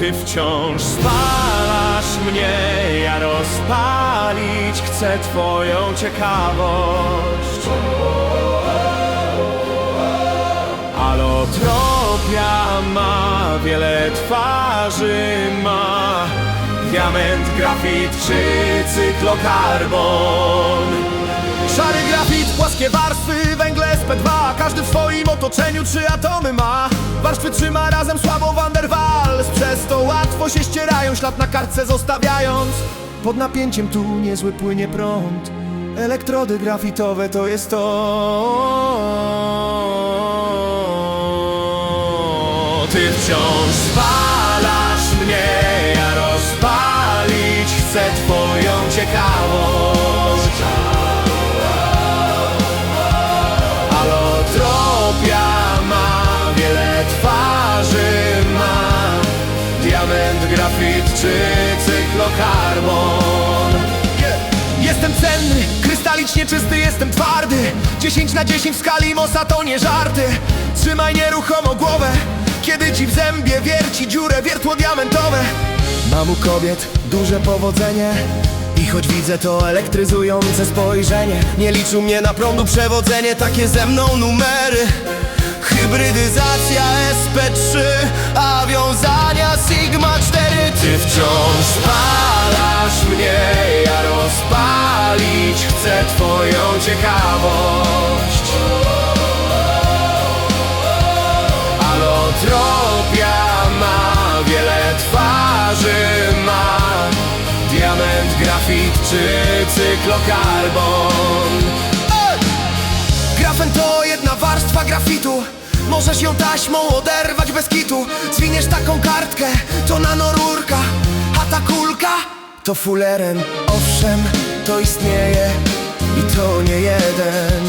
Ty wciąż spalasz mnie, ja rozpalić chcę Twoją ciekawość. Alotropia ma wiele twarzy, ma. Diament, grafit czy cyklokarbon. Szary grafit, płaskie warstwy, węgle SP2 Każdy w swoim otoczeniu trzy atomy ma. Warstwy trzyma razem słabo Van się ścierają, ślad na kartce zostawiając. Pod napięciem tu niezły płynie prąd. Elektrody grafitowe to jest to. Ty wciąż spalasz grafit czy cyklokarbon Jestem cenny, krystalicznie czysty, jestem twardy. 10 na 10 w skali Mosa to nie żarty. Trzymaj nieruchomo głowę Kiedy ci w zębie wierci dziurę wiertło diamentowe. Mam u kobiet duże powodzenie i choć widzę to elektryzujące spojrzenie. Nie liczył mnie na prądu przewodzenie Takie ze mną numery. Hybrydyzacja SP3 A wiązania Sigma chcę Twoją ciekawość. Alotropia ma wiele twarzy ma. Diament, grafit czy cyklokarbon Grafen to jedna warstwa grafitu. Możesz ją taśmą oderwać bez kitu. Zwiniesz taką kartkę, to nanorurka. A ta kulka to fuleren Owszem, to istnieje i to nie jeden.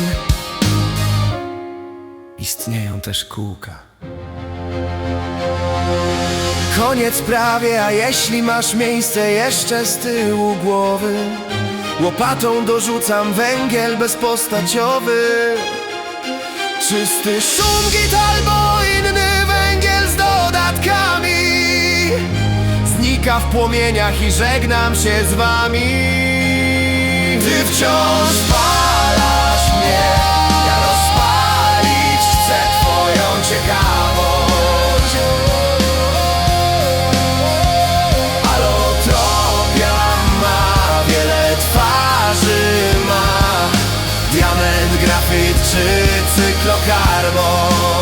Istnieją też kółka. Koniec prawie, a jeśli masz miejsce jeszcze z tyłu głowy Łopatą dorzucam węgiel bezpostaciowy. Czysty szum git albo inny węgiel z dodatkami. Znika w płomieniach i żegnam się z wami Ty wciąż spalasz mnie Ja rozpalić chcę twoją ciekawość. Alotropia ma wiele twarzy ma. Diament, grafit czy cyklokarbon